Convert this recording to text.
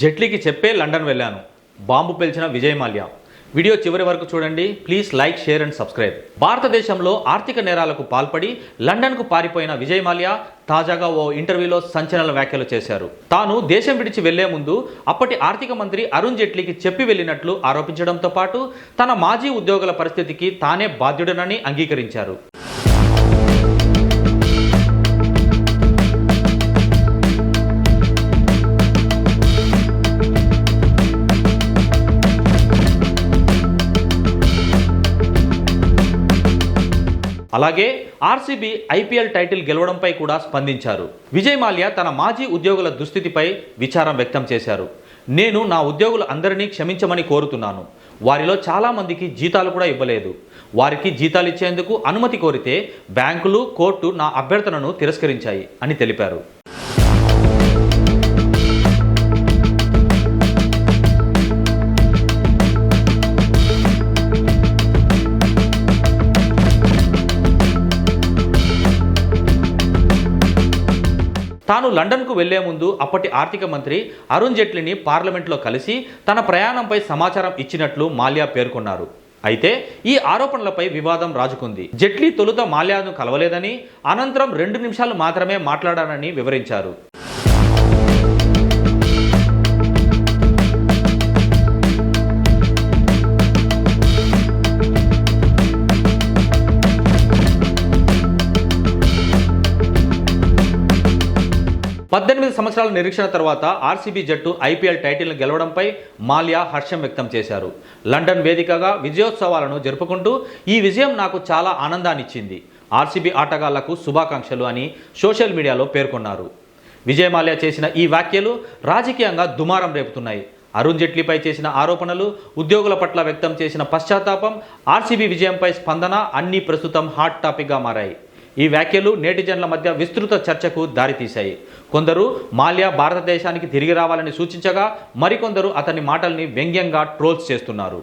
జైట్లీకి చెప్పే లండన్ వెళ్ళాను. బాంబు పేల్చిన విజయ్ మాల్యా. వీడియో చివరి వరకు చూడండి. Please like share and subscribe. భారతదేశంలో ఆర్థిక నేరాలకు పాల్పడి లండన్కు పారిపోయిన విజయ్ మాల్యా తాజాగా ఓ ఇంటర్వ్యూలో సంచలన వ్యాఖ్యలు చేశారు. తాను దేశం విడిచి వెళ్ళే ముందు అప్పటి ఆర్థిక మంత్రి అరుణ్ జైట్లీకి చెప్పి వెళ్ళినట్లు ఆరోపించడంతో పాటు తన మాజీ ఉద్యోగుల పరిస్థితికి తానే బాధ్యుడనని అంగీకరించారు. అలాగే ఆర్సీబీ ఐపీఎల్ టైటిల్ గెలవడంపై కూడా స్పందించారు. విజయ్ మాల్యా తన మాజీ ఉద్యోగుల దుస్థితిపై విచారం వ్యక్తం చేశారు. నేను నా ఉద్యోగులు అందరినీ క్షమించమని కోరుతున్నాను. వారిలో చాలామందికి జీతాలు కూడా ఇవ్వలేదు. వారికి జీతాలు ఇచ్చేందుకు అనుమతి కోరితే బ్యాంకులు కోర్టు నా అభ్యర్థనను తిరస్కరించాయి అని తెలిపారు. తాను లండన్కు వెళ్ళే ముందు అప్పటి ఆర్థిక మంత్రి అరుణ్ జైట్లీని పార్లమెంట్లో కలిసి తన ప్రయాణంపై సమాచారం ఇచ్చినట్లు మాల్యా పేర్కొన్నారు. అయితే ఈ ఆరోపణలపై వివాదం రాజుకుంది. జైట్లీ తొలుత మాల్యాను కలవలేదని అనంతరం రెండు నిమిషాలు మాత్రమే మాట్లాడానని వివరించారు. పద్దెనిమిది సంవత్సరాల నిరీక్షణ తర్వాత ఆర్సీబీ జట్టు ఐపీఎల్ టైటిల్ను గెలవడంపై మాల్యా హర్షం వ్యక్తం చేశారు. లండన్ వేదికగా విజయోత్సవాలను జరుపుకుంటూ ఈ విజయం నాకు చాలా ఆనందాన్నిచ్చింది. ఆర్సీబీ ఆటగాళ్ళకు శుభాకాంక్షలు అని సోషల్ మీడియాలో పేర్కొన్నారు. విజయ్ మాల్యా చేసిన ఈ వ్యాఖ్యలు రాజకీయంగా దుమారం రేపుతున్నాయి. అరుణ్ జైట్లీపై చేసిన ఆరోపణలు ఉద్యోగుల పట్ల వ్యక్తం చేసిన పశ్చాత్తాపం ఆర్సీబీ విజయంపై స్పందన అన్నీ ప్రస్తుతం హాట్ టాపిక్గా మారాయి. ఈ వ్యాఖ్యలు నేటిజన్ల మధ్య విస్తృత చర్చకు దారితీశాయి. కొందరు మాల్యా భారతదేశానికి తిరిగి రావాలని సూచించగా మరికొందరు అతని మాటల్ని వ్యంగ్యంగా ట్రోల్స్ చేస్తున్నారు.